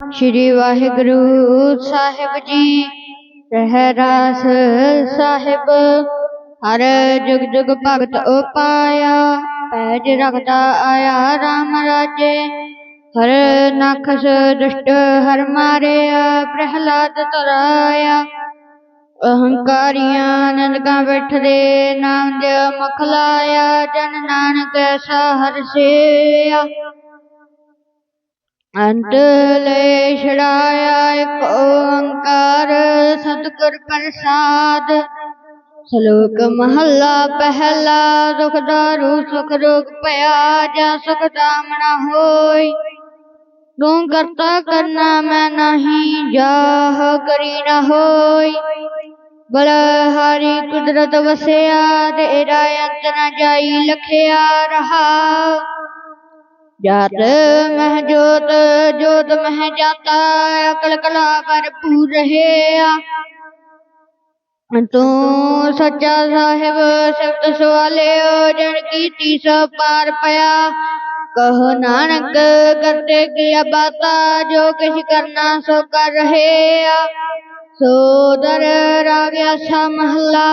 ਸ਼੍ਰੀ ਵਾਹਿਗੁਰੂ ਸਾਹਿਬ ਜੀ ਰਹਿਰਾਸ ਸਾਹਿਬ ਹਰ ਜੁਗ ਜੁਗ ਭਗਤ ਉਪਾਇਆ ਪੈਜ ਰਖਦਾ ਆਇਆ RAM ਰਾਜੇ ਹਰ ਨਖਸ ਦੁਸ਼ਟ ਹਰ ਮਾਰਿਆ ਪ੍ਰਹਿਲਾਦ ਤਰਾਇਆ ਅਹੰਕਾਰੀਆਂ ਨਨਕਾਂ ਬੈਠਦੇ ਨਾਮ ਦੇ ਮੁਖ ਲਾਇਆ ਜਨ ਨਾਨਕ ਐਸਾ ਹਰ ਸੇਆ ਅੰਤ ਲੈ ਛੜਾਇਆ ਇੱਕ ਓੰਕਾਰ, ਸਤਿਗੁਰ ਪ੍ਰਸਾਦ। ਸ਼ਲੋਕ ਮਹੱਲਾ ਪਹਿਲਾ, ਦੁਖ ਦਾਰੂ, ਸੁਖ ਰੋਗ ਭਇਆ, ਜਾ ਸੁਖ ਦਾਮਣਾ ਹੋਈ। ਤੂੰ ਕਰਤਾ ਕਰਨਾ ਮੈਂ ਨਹੀਂ, ਜਾਹ ਕਰੀ ਨਾ ਹੋਈ। ਬਲਹਾਰੀ ਕੁਦਰਤ ਵਸਿਆ, ਤੇਰਾ ਅੰਤ ਨਾ ਜਾਈ, ਲਖਿਆ ਰਹਾ। ਜਾਤ ਮਹਿ ਜੋਤ ਜੋਤ ਮਹਿ ਜਾਤਾ, ਅਕਲ ਕਲਾ ਭਰਪੂਰ ਰਹਿਆ ਤੂੰ ਸੱਚਾ ਸਾਹਿਬ ਸ਼ਬਦ ਸਵਾਲਿਓ ਜਨ ਕੀਤੀ ਸੋ ਪਾਰ ਪਿਆ। ਕਹੋ ਨਾਨਕ, ਕਰਤੇ ਕੀਆ ਬਾਤਾ, ਜੋ ਕਿਛ ਕਰਨਾ ਸੋ ਕਰ ਰਹੇ ਆ। ਸੋ ਦਰ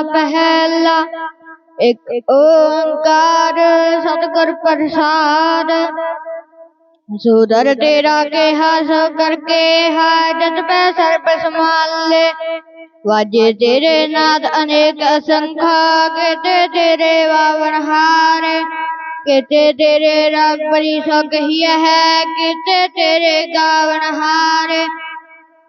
ਪਹਿਲਾ। ایک اومکار ستگر پرساد سودر تیرا کے سو کر کے حاجت پہ سر پہ سنبھال لے واجے تیرے ناد انیک اسنکھا کہتے تیرے واور ہارے کہتے تیرے راگ بری سو کہیے ہے کہتے تیرے گاون ہارے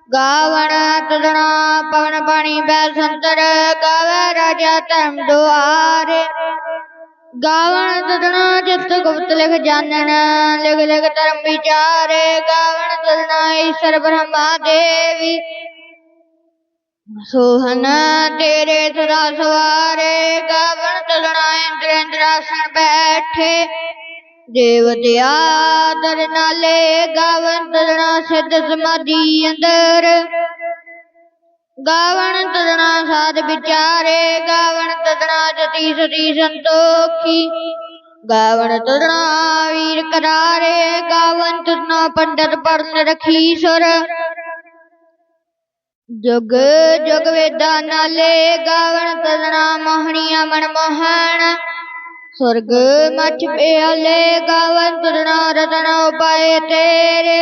گاون تدنا پون بانی بال سنتر گاو راجا ترم دو گاون جس گپت لکھ جاننا الگ الگ ترم بچار گاون تلنا ایشر برہما دیو سوہن تیرے سرا سوارے گاون تلنا اندر درآسن بیٹھے ਦੇਵਤਿਆ ਦਰ ਨਾਲੇ ਗਾਵਣ ਤਦਣਾ ਸਿੱਧ ਸਮਾਧੀ ਅੰਦਰ ਗਾਵਣ ਤਦਣਾ ਸਾਧ ਵਿਚਾਰੇ ਗਾਵਣ ਤਦਣਾ ਜਤੀ ਸਤੀ ਸੰਤੋਖੀ ਗਾਵਣ ਤਦਣਾ ਵੀਰ ਕਰਾਰੇ ਗਾਵਣ ਤਦਣਾ ਪੰਡਤ ਪਰਨ ਰਖੀ ਸੁਰ ਜੁਗ ਜੁਗ ਵੇਦਾਂ ਨਾਲੇ ਗਾਵਣ ਤਦਣਾ ਮੋਹਣੀਆਂ ਮਨ سرگ مچ پیالے گاون پرنا رتنا پائے تیرے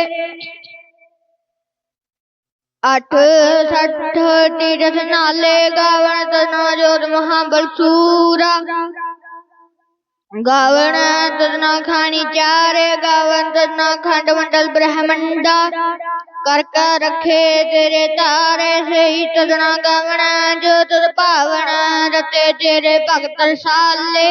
اٹھ سٹھ تیرت نالے گاون تنا جور مہا بلسورا گاون تنا کھانی چارے گاون تنا کھانڈ منڈل برہمنڈا کر کے رکھے تیرے تارے سے ہی تدنا گاونا جو تد پاونا رتے تیرے بھگت رسالے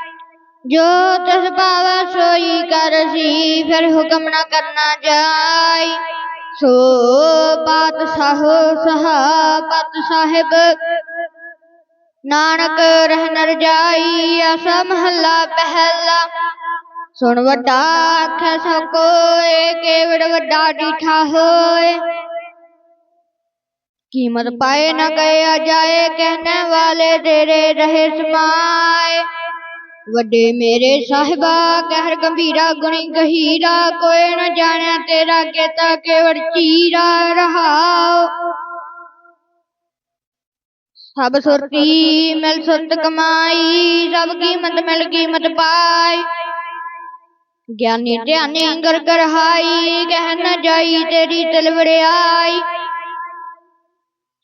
ਜੋ ਤਿਸ ਭਾਵੈ ਸੋਈ ਕਰ ਸੀ ਫਿਰ ਹੁਕਮ ਨਾ ਕਰਨਾ ਜਾਈ ਸੋ ਬਾਤ ਸਾਹੋ ਸਹਾ ਪਤ ਸਾਹਿਬ ਨਾਨਕ ਰਹਿ ਨਰ ਜਾਈ ਆਸਾ ਮਹੱਲਾ ਪਹਿਲਾ ਸੁਣ ਵੱਡਾ ਆਖੈ ਸੋ ਕੋਏ ਕੇਵੜ ਵੱਡਾ ਡੀਠਾ ਹੋਏ ਕੀਮਤ ਪਾਏ ਨਾ ਕਹਿਆ ਜਾਏ ਕਹਿਣੇ ਵਾਲੇ ਤੇਰੇ ਰਹੇ ਸਮਾਏ ਵੱਡੇ ਮੇਰੇ ਸਾਹਿਬਾ, ਕਹਿਰ ਗੰਭੀਰਾ, ਗੁਣੀ ਗਹੀਰਾ, ਕੋਈ ਨ ਜਾਣਿਆ ਤੇਰਾ ਕੇਤਾ ਕੇਵੜ ਚੀਰਾ ਰਹਾਉ। ਸਭ ਸੁਰਤੀ ਮਿਲ ਸੁਰਤ ਕਮਾਈ, ਸਭ ਕੀਮਤ ਮਿਲ ਕੀਮਤ ਪਾਈ। ਗਿਆਨੀ ਧਿਆਨੀ ਗਰ ਗਰ ਹਾਈ ਕਹਿ ਨ ਜਾਈ ਤੇਰੀ ਤਿਲ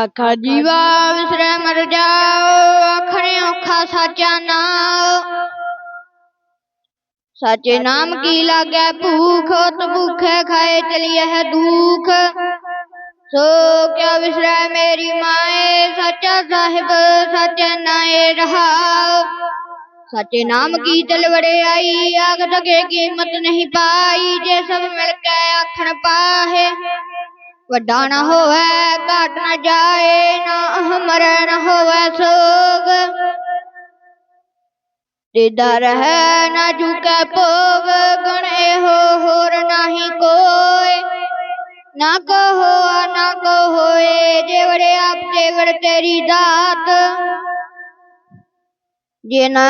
آخا جیوا وسرے مر جاؤ آخرے اوکھا سچا ناؤ سچے نام کی لگے بھوک تو بھوکے کھائے چلیے ہے دکھ سو کیا وسرے میری مائیں سچا صاحب سچے نائے رہا سچے نام کی تلوڑے آئی آگ سکے قیمت نہیں پائی جے سب مل کے آخر پاہے وڈا نہ ہوئے کٹ نہ جائے نہ ہمر نہ ہوئے سوگ تیدا رہے نہ جھکے پوگ گنے ہو ہور نہ ہی کوئے نہ کہو نہ کہوئے جیورے آپ جیور تیری ذات جنا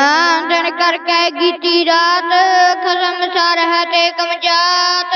جن کر کے گیتی رات خزم سارہ تے کم جات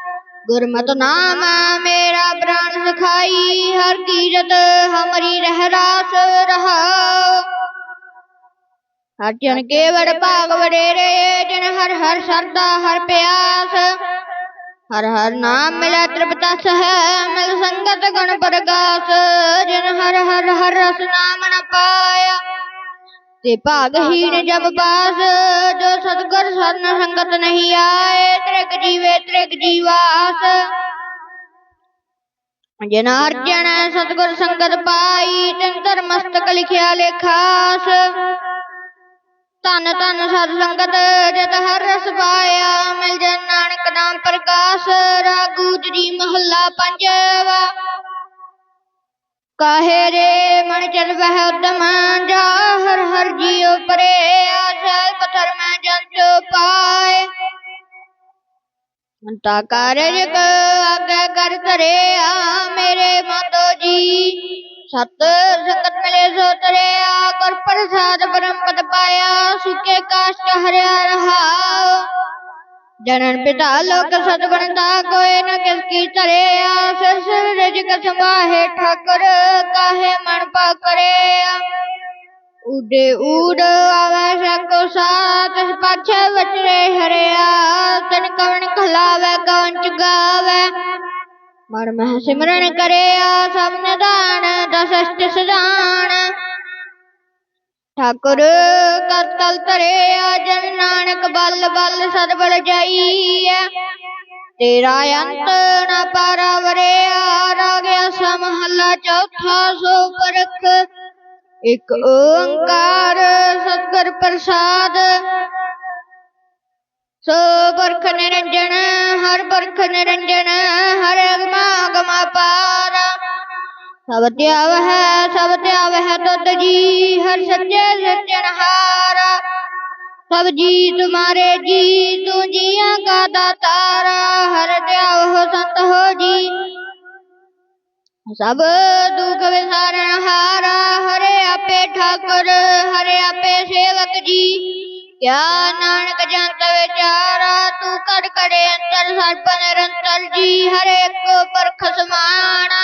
ਗੁਰਮਤਿ ਨਾਮ ਮੇਰਾ ਪ੍ਰਾਨ ਸਖਾਈ, ਹਰ ਕੀਰਤ ਹਮਰੀ ਰਹਿ ਰਾਸ ਰਹਾਉ। ਹਰ ਜਨ ਕੇਵੜ ਭਾਗ ਵਡੇਰੇ, ਜਨ ਹਰ ਹਰ ਸਰਦਾ, ਹਰ ਪਿਆਸ। ਹਰ ਹਰ ਨਾਮ ਮਿਲੈ ਤ੍ਰਿਪਤਸ ਹੈ ਮਿਲ ਸੰਗਤ ਗੁਣ ਪ੍ਰਗਾਸ। ਜਨ ਹਰ ਹਰ ਹਰ ਰਸ ਨਾਮ ਨ ਪਾਇਆ پاگ ہی نے جب باز جو سدگر سن سنگت نہیں آئے ترک جیوے ترک جیواس جن ارجن سدگر سنگت پائی تنتر مستک لکھیا لے خاص تن تن سد سنگت جت ہر رس پایا مل جن نانک نام پرکاش راگو جری محلہ پنجوا ਕਾਹੇ ਰੇ ਮਨ ਚਲ ਵਹਿ ਉਦਮ ਜਾ ਹਰ ਹਰ ਜੀਉ ਪਰੇ ਆਸੈ, ਪਥਰ ਮੈਂ ਜੰਤ ਪਾਏ। ਅੰਤਾ ਕਾਰਜ ਆਗੇ ਕਰ ਧਰਿਆ ਮੇਰੇ ਮਾਤੋ ਜੀ। ਸਤ ਸੰਗਤ ਮਿਲੇ ਸੋ ਤਰਿਆ ਕਰ ਪ੍ਰਸਾਦ ਪਰਮ ਪਦ ਪਾਇਆ ਸੁਕੇ ਕਾਸ਼ਟ ਹਰਿਆ ਰਹਾ। ਜਨਨ ਪਿਤਾ ਲੋਕ ਸਤ ਬਣਦਾ ਕੋਏ ਨ ਕਿਸ ਕੀ ਧਰਿਆ, ਸਿਰ ਸਿਰ ਰਿਜਕ ਸੰਭਾਹੇ ਠਾਕਰ, ਕਾਹੇ ਮਨ ਪਾ ਕਰਿਆ। ਉਡੇ ਊੜ ਆਵੇ ਸਕੋ ਸਾਤ ਪਾਛੇ ਵਚਰੇ ਹਰਿਆ। ਤਨ ਕਵਣ ਖਲਾਵੇ, ਕਵਣ ਚਗਾਵੇ। ਮਨ ਮਹ ਸਿਮਰਨ ਕਰਿਆ, ਸਭ ਨਿਦਾਨ ਦਸ ਸਦਾਨ ਠਾਕੁਰ ਕਰਤਲ ਧਰਿਆ ਜਨ ਨਾਨਕ ਬਲ ਬਲ ਸਦ ਬਲ ਜਾਈਐ ਤੇਰਾ ਅੰਤ ਨ ਪਰਵਰਿਆ ਰਾਗਿਆ ਸਮਹੱਲਾ ਚੌਥਾ ਸੋ ਪਰਖ ਇਕ ਓੰਕਾਰ ਸਤਿਗੁਰ ਪ੍ਰਸਾਦ ਸੋ ਬਰਖ ਨਿਰੰਜਨ ਹਰ ਬਰਖ ਨਿਰੰਜਨ ਹਰ ਅਗਮਾ ਅਗਮਾ ਪਾਰਾ سبتے آو ہے سبتے آو ہے تو تجی ہر سچے سچے نہارا سب جی تمہارے جی تو جیاں کا داتارا ہر دیا ہو سنت ہو جی سب دکھ وسار نہارا ہرے آپے ٹھاکر ہرے آپے سیوک جی کیا نانک جانتا ویچارا تو کڑ کڑے انتر سرپن رنتر جی ہر ایک کو پر خسمانا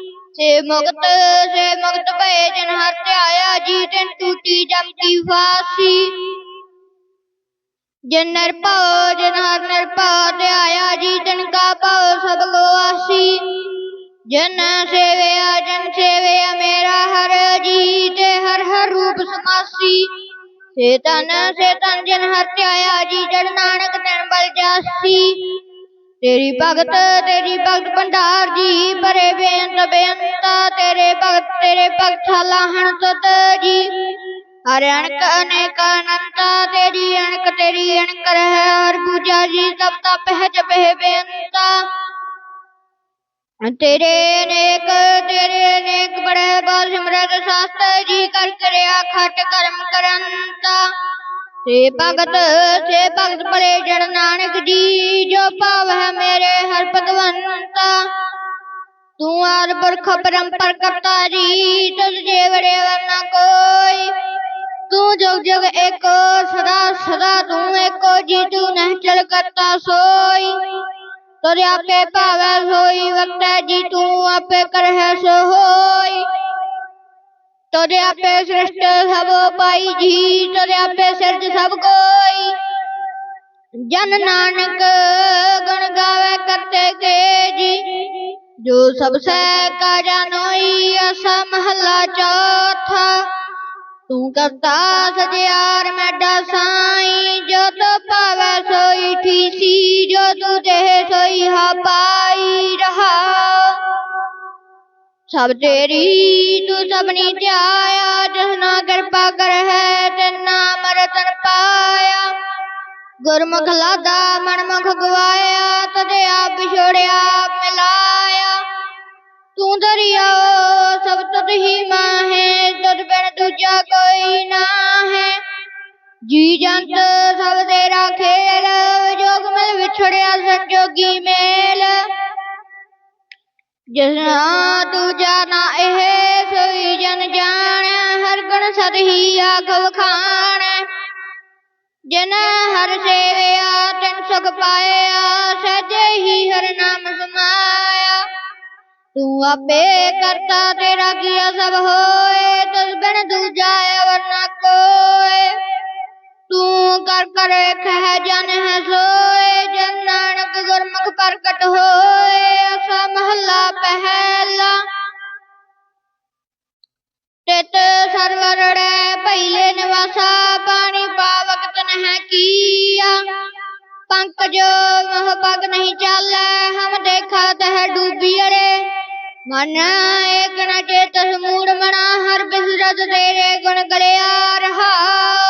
مغت سے مغتبہ جنہر سے آیا جیتن ٹوٹی جمتی فاسی جن نر پاؤ جنہر نر پاؤ سے آیا جیتن کا پاؤ سب کو آسی جن سے ویا جن سے ویا میرا ہر جیت ہر ہر روپ سماسی سیتن سیتن جنہر سے آیا جیتن نانک تن بل جاسی تیری بھگت تیری بھگت بھنڈار جی پرے بینت بینتا تیرے بھگت تیرے بھگت لاہن تت جی ہر انک انیک انتا تیری انک تیری انک رہے ہر پوجا جی سب تا پہج پہ بینتا تیرے نیک تیرے نیک بڑے بال سمرت شاستر جی کر کریا کھٹ کرم کرنتا بھگت سے بھگت پڑے جڑ نانک جی جو پاو ہے میرے ہر بھگوانتا تو آر برخ پرم پر کرتا جی تجھے بڑے ورنہ کوئی تو جگ جگ ایک صدا صدا تو ایک جی تو نہ چل کرتا سوئی تو ریا پہ پاوے سوئی وقت جی تو آپ کر ہے سو ہوئی تریا پہ سرشٹ سب پائی جی تریا پہ سرج سب کوئی جن نانک گن گاوے کرتے کے جی جو سب سے کا جانوئی ایسا محلہ چوتھا تو کرتا سجیار میں ڈسائی جو تو پاوے سوئی ٹھیسی جو تو دے سوئی ہاں پائی رہا ਸਭ ਤੇਰੀ ਤੂੰ ਸਭਨੀ ਧਿਆਇਆ ਜਿਸ ਨਾ ਕਿਰਪਾ ਕਰ ਹੈ ਤੇ ਨਾਮ ਰਤਨ ਪਾਇਆ ਗੁਰਮੁਖ ਲਾਦਾ ਮਨਮੁਖ ਗਵਾਇਆ ਤਦੇ ਆਪ ਵਿਛੋੜਿਆ ਆਪ ਮਿਲਾਇਆ ਤੂੰ ਦਰਿਆ ਸਭ ਤੁਧ ਹੀ ਮਾਹੇ ਤੁਧ ਬਿਨ ਦੂਜਾ ਕੋਈ ਨਾ ਹੈ ਜੀ ਜੰਤ ਸਭ ਤੇਰਾ ਖੇਲ ਜੋਗ ਮਿਲ ਵਿਛੜਿਆ ਸੰਜੋਗੀ ਮੇਲ ਜਿਸ ਨਾ ਦੂਜਾ ਨਾ ਇਹ ਸੋਈ ਜਨ ਜਾਣਿਆ ਹਰ ਗੁਣ ਸਦ ਆਖਵ ਖਾਣ। ਜਿਨ ਹਰ ਸੇਵਿਆ, ਤਨ ਸੁਖ ਪਾਇਆ, ਸਜੇ ਹੀ ਹਰ ਨਾਮ ਸਮਾਇਆ। ਤੂੰ ਆਪੇ ਕਰਤਾ ਤੇਰਾ ਕੀਆ ਸਭ ਹੋਏ, ਤੁਸ ਬਿਨ ਦੂਜਾ ਅਵਰ ਨਾ ਕੋਏ। ਤੂੰ ਕਰ ਕਰ ਖਹਿ ਜਨ ਹੈ ਸੋਏ ਜਨ ਨਾਨਕ ਗੁਰਮੁਖ ਪ੍ਰਗਟ ਹੋਏ ਅਸਾ ਮਹੱਲਾ ਪਹਿਲਾ ਤਿਤ ਸਰਵਰੜੈ ਪਹਿਲੇ ਨਿਵਾਸਾ ਪਾਣੀ ਪਾਵਕ ਤਨਹਿ ਕੀਆ ਪੰਕਜ ਮਹ ਪਗ ਨਹੀਂ ਚਾਲੈ ਹਮ ਦੇਖਾ ਤਹ ਡੂਬੀ ਅੜੇ ਮਨ ਏਕ ਨ ਚੇਤਸ ਮੂੜ ਮਣਾ ਹਰ ਬਿਸਰਤ ਤੇਰੇ ਗੁਣ ਗਲਿਆ ਰਹਾਉ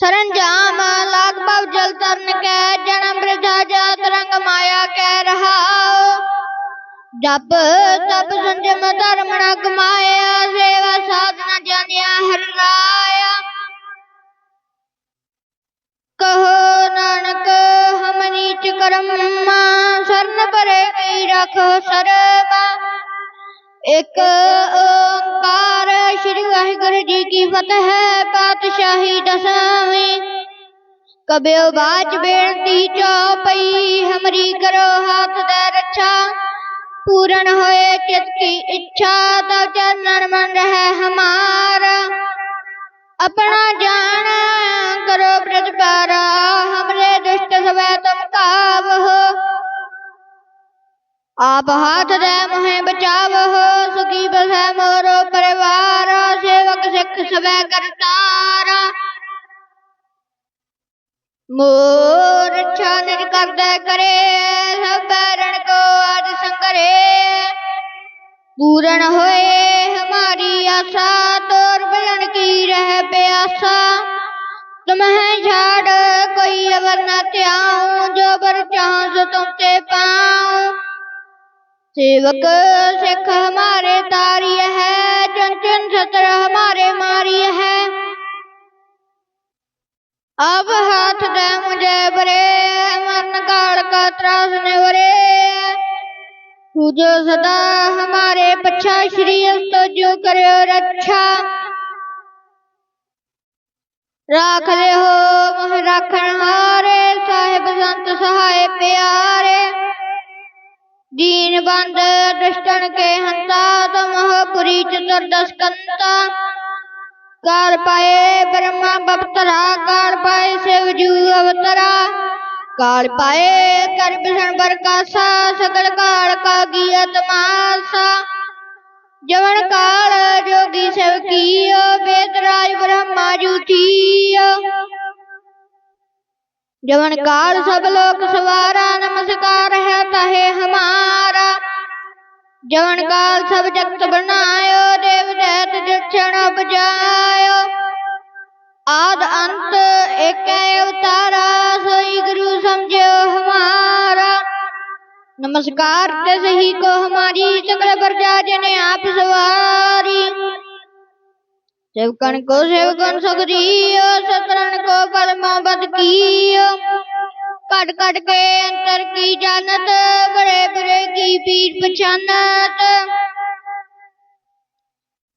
ਸਰੰਜਾਮ ਲਾਗ ਭਵ ਜਲ ਤਰਨ ਕੈ ਜਨਮ ਬ੍ਰਿਧਾ ਜਾਤ ਰੰਗ ਮਾਇਆ ਕੈ ਰਹਾਉ ਜਪ ਤਪ ਸੰਜਮ ਧਰਮ ਨ ایک اومکار شری واحر جی کی فتح پاتشاہی دساویں کبے باج بیڑتی چوپئی ہمری کرو ہاتھ دے رچھا پورن ہوئے چت کی اچھا تو چرن من رہے ہمارا اپنا جانا کرو برج پارا ہمرے دشت سوے تم کاب ہو آپ ہاتھ رحم ہیں بچاو ہو سکی بس ہے مورو پریوارا سیوک سکھ سبے کرتارا مور اچھا نج کردے کرے سب بیرن کو آج سنگرے پورن ہوئے ہماری آسا تور بلن کی رہ پہ آسا تمہیں جھاڑ کوئی عبر نہ تیاؤں جو بر چاہوں سو تم تے پاؤں سیوک سکھ ہمارے تاری ہے چن چن ستر ہمارے ماری ہے اب ہاتھ دے مجھے برے من کار کا تراسنے ورے پوجو صدا ہمارے پچھا شریف تو جو کرے اور اچھا راکھ لے ہو مہ راکھن ہارے صاحب زند سہائے پیارے دین بند دشتن کے ہنتا تم ہو چتر دس کار پائے برہما بپترا کار پائے سے وجو اوترا کار پائے کر بسن بر کاسا سگل کار کا گیا تماسا جون کار جوگی سب کیو بیت راج برہما جو تھیو جمن کار سب لوگ سوارا نمسکار رہتا ہے ہمارا جمن کار سب جگت بنایو دیو دیت جچن بجایو آد انت ایک اوتارا سوئی گرو سمجھو ہمارا نمسکار تے سہی کو ہماری چکر پر جا جنے آپ سواری سیوکن کو سیوکن سگریو سترن کو بل محبت کیو کٹ کٹ کے انتر کی جانت بڑے برے کی پیر پچھانت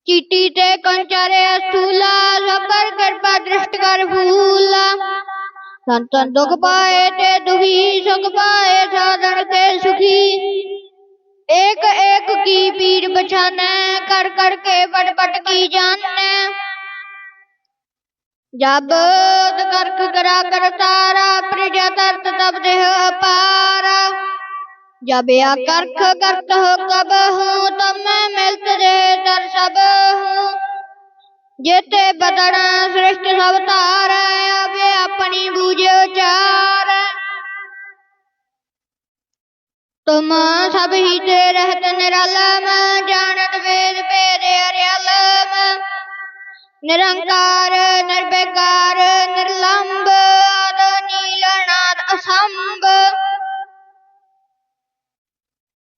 چیٹی تے کنچارے اسطولا سبر کرپا درشت کر بھولا سنتن دکھ پائے تے دکھی سکھ پائے سادن کے سکھی ایک ایک کی پیر بچھانا ہے کر کر کے بڑ بٹ کی جاننا جب کرک کرا کر تارا پرجا ترت تب دہ پارا جب یا کرک کرت ہو کب ہوں تم میں ملت دے در سب ہوں جیتے بدڑا سرشت سب تارا اب یہ اپنی بوجھے چار ਤੁਮ ਸਭ ਹੀ ਤੇ ਰਹਿਤ ਨਿਰਾਲਮ, ਜਾਣਤ ਵੇਦ ਭੇਦ ਅਰਿਆਲਮ ਨਿਰੰਕਾਰ ਨਿਰਬੇਕਾਰ ਨਿਰਲੰਭ ਆਦਿ ਨੀਲਨਾਦ ਅਸੰਭ।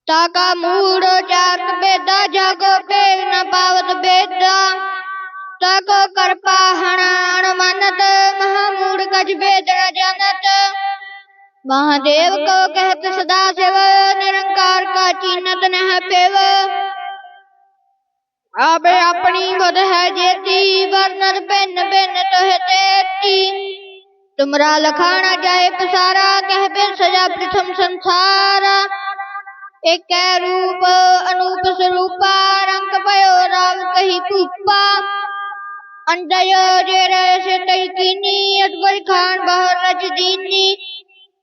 ਤਾਕਾ ਮੂੜ ਜਾਤ ਬੇਦਾ ਜਾਗੋ ਭੇਦ ਨ ਪਾਵਤ ਬੇਦਾ ਤਾਕੋ ਕਰਪਾ ਹਣਾਣ ਮਨਤ, ਮਹਾ ਮੂੜ ਕਜ ਬੇਦ ਨ ਜਾਣਤ مہادیو کو کہت سدا سیو نرنکار کا چینت نہ پیو آپ اپنی خود ہے جیتی ورنر بن بن توہ تیتی تمرا لکھانا جائے پسارا کہہ بن سجا پرتھم سنسارا ایک روپ انوپ سروپا رنگ پیو راو کہی کوپا انڈیو جے رہے سے تیقینی اٹبر خان بہر رج دینی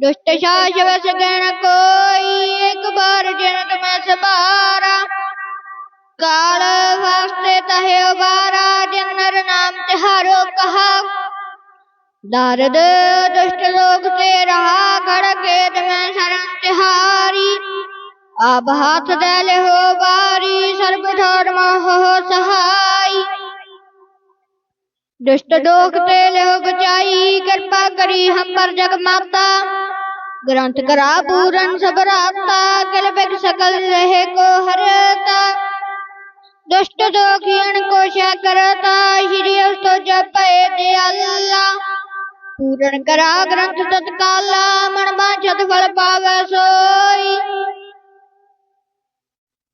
دشت شاہ شب سگین کوئی ایک بار جنت میں سبارا کال واسطے تہے بارا جنر نام تہارو کہا دارد دشت لوگ سے رہا گھڑ گیت میں سر انتہاری آب ہاتھ دل ہو باری سر بٹھوڑ مہ ہو سہائی دشت دوکتے لہو بچائی کرپا کری ہم پر جگ ماتا گرانت کرا پورن سبر آتا کلبک سکل رہے کو ہرتا دشت دوکھین کو شا کرتا شری تو جب پئے دے اللہ پورن کرا گرانت تتکالا من باچت فل پاوے سوئی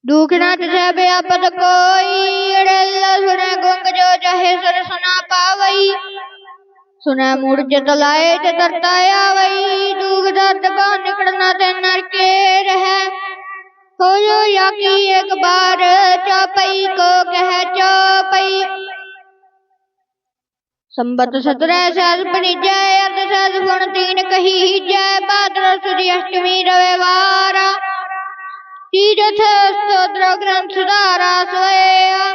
دوکھنا نہ بے اپد کوئی اڑے اللہ سنے گنگ جو چاہے سر سنا پاوئی سنے مڑ جتلائے تے ترتایا وئی دوکھ درد با نکڑنا تے نر کے رہے ہو جو یا کی ایک بار چاپئی کو کہے چاپئی سمبت سترے ساز پنی جائے ارد ساز بھن تین کہی جائے بادر سوری اشٹمی روے وارا سترگرم سویا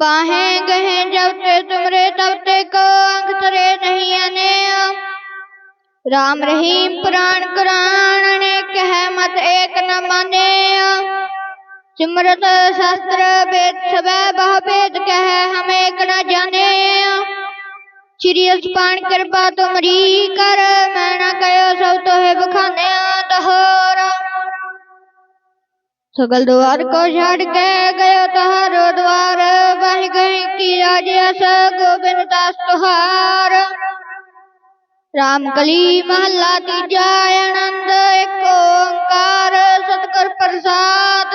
باہیں گہیں جب تے تمرے تب تے کو ترے نہیں آنے رام رحیم پران قرآن نے کہے مت ایک نہ مانے سمرت شاستر بیت سبے بہ بیت کہے ہم ایک نہ جانے چریل چپان کرپا تمری کر میں نہ کہو سب تو ہے بخانے تہارا سگل دوار کو چھڑ کے گئے تہارو دوار بہ گئے کی راجیا س گوبند داس تہار رام کلی محلہ تیجا آنند ایک اومکار ستکر پرساد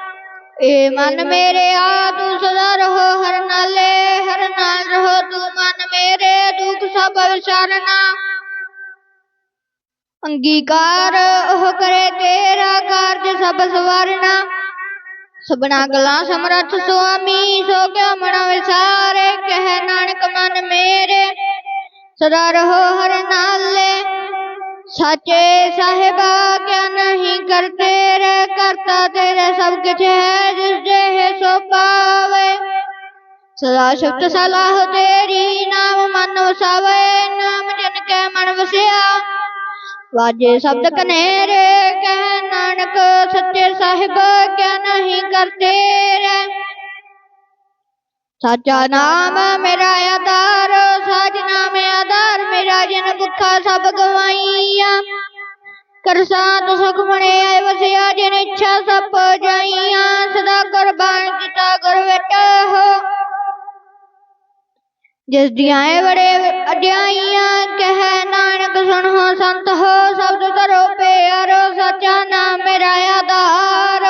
ਏ ਮਨ ਮੇਰੇ ਆ ਤੂੰ ਸਦਾ ਰਹੋ ਹਰ ਨਾਲੇ ਹਰ ਨਾਲ ਰਹੋ ਤੂੰ ਮਨ ਮੇਰੇ ਦੁਖ ਸਭ ਵਿਚਾਰਨਾ ਅੰਗੀਕਾਰ ਉਹ ਕਰੇ ਤੇਰਾ ਕਾਰਜ ਸਭ ਸਵਾਰਨਾ। ਸਬਨਾ ਗਲਾ ਸਮਰੱਥ ਸੁਆਮੀ ਸੋ ਕਿਉ ਮਣਾ ਵਿਸਾਰੇ ਕਹਿ ਨਾਨਕ ਮਨ ਮੇਰੇ। ਸਦਾ ਰਹੋ ਹਰ ਨਾਲੇ ਸੱਚੇ ਸਾਹਿਬਾ ਕਿਆ ਨਹੀਂ ਕਰਤੇ ਰੇ, ਕਰਤਾ ਤੇਰੇ ਸਭ ਕੁਝ ਹੈ, ਜਿਸ ਦੇ ਸੋ ਪਾਵੇ। ਸਦਾ ਸ਼ਕਤ ਸਲਾਹ ਤੇਰੀ, ਨਾਮ ਮਨ ਵਸਾਵੇ ਨਾਮ ਜਨ ਕੈ ਮਨ ਵਸਿਆ। ਵਾਜੇ ਸ਼ਬਦ ਕਨੇਰੇ, ਕਹਿ ਨਾਨਕ ਸੱਚੇ ਸਾਹਿਬ ਕਿਆ ਨਹੀਂ ਕਰਤੇ ਰੇ। سچا نام میرا ادار سچ نام ادار میرا جن بکھا سب گوائیاں کرساں تو سکھ بنے آئے وسیا جن اچھا سب جائیاں صدا قربان کیتا گر بیٹا ہو جس دیاں بڑے اڈیائیاں کہے نانک سن ہو سنت ہو سب تو کرو پیارو سچا نام میرا ادار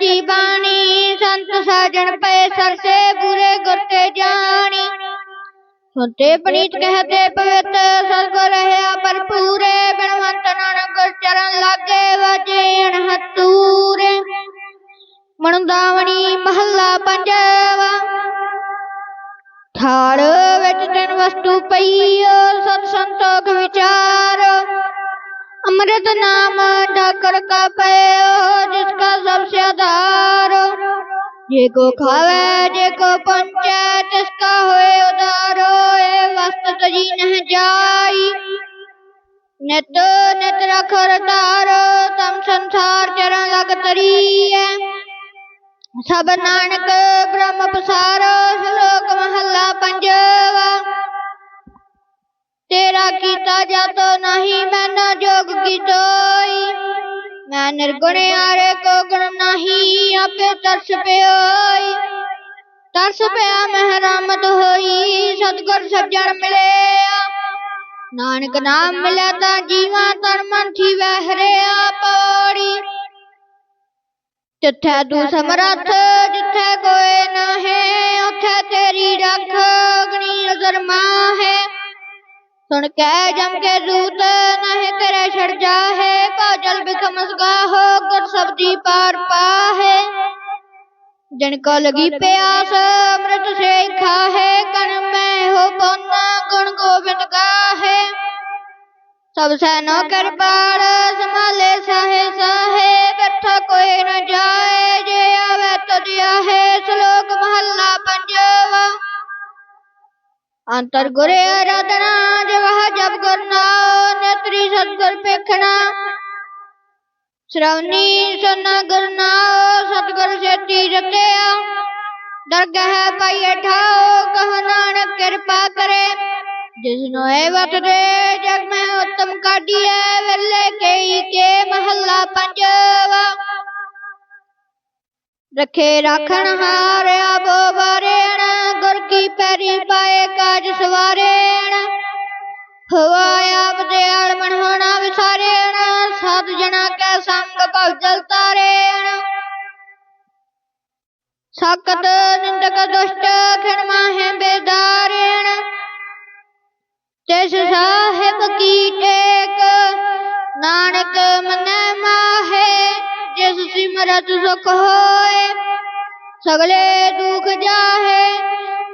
رچی بانی سنت ساجن پہ سر سے برے گرتے جانی سنتے پنیت کہتے پوت سد کو رہیا پر پورے بنوانت نانک چرن لاگے واجے انہت تورے منداونی محلہ پنجاوا تھاڑ ویچ تن وستو پئیو ست سنتوک امرت نام ڈاکر کا پیو جس کا سب سے ادھار جے کو کھاوے جے کو پنچے جس کا ہوئے ادھارو اے وسط تجی نہ جائی نت نت رکھر تارو تم سنسار چرن لگ تری ہے سب نانک برم پسارو سلوک محلہ پنجوا تیرا کیتا جاتو نہیں میں نہ جوگ کی توئی میں نرگنے آرے کو گر نہیں اپے ترس پہ ہوئی ترس پہ محرامت ہوئی صدگر سب جڑ ملے نانک نام ملے تا جیوان تر من تھی وہرے آپوڑی جتھے تو سمرت جتھے کوئی نہ ہے اتھے تیری رکھ اگنی نظر ماں ہے سن کے جم کے روت نہ کرے شڑ جا ہے پاجل بھی کمزگا ہو کر سبزی پار پا ہے جن کو لگی پیاس امرت سے اکھا ہے کن میں ہو پونا گن گوبند گا ہے سب سے نو کر پار سمالے ساہے ساہے بیٹھا کوئی نہ جائے جیا ویت دیا ہے سلوک محلہ پنجوا અંતરગુરે આરાધના જેવા જપ કરના નેત્રી સદગુર પેખના શ્રવની સના કરના સદગુર સેતી જતે દરગાહ પાઈએ ઠાઓ કહનાણ કૃપા કરે جسنو اے وقت دے جگ میں اتم کاٹی ہے ویلے کئی کے محلہ پنجوا رکھے رکھن ہاریا بو بارین گر کی پیری پا ਕਾਜ ਸਵਾਰੇਣ ਹਵਾ ਆਪ ਦੇ ਆਲਮਣ ਹੋਣਾ ਵਿਸਾਰੇਣ ਸਤ ਜਣਾ ਕੈ ਸੰਗ ਭਗਜਲ ਤਾਰੇਣ ਸਾਕਤ ਨਿੰਦਕ ਦੁਸ਼ਟ ਖਿਣ ਮਾਹੇ ਬੇਦਾਰੇਣ ਤਿਸ ਸਾਹਿਬ ਕੀ ਟੇਕ ਨਾਨਕ ਮਨੈ ਮਾਹੇ ਜਿਸ ਸਿਮਰਤ ਸੁਖ ਹੋਏ ਸਗਲੇ ਦੁਖ ਜਾਹੇ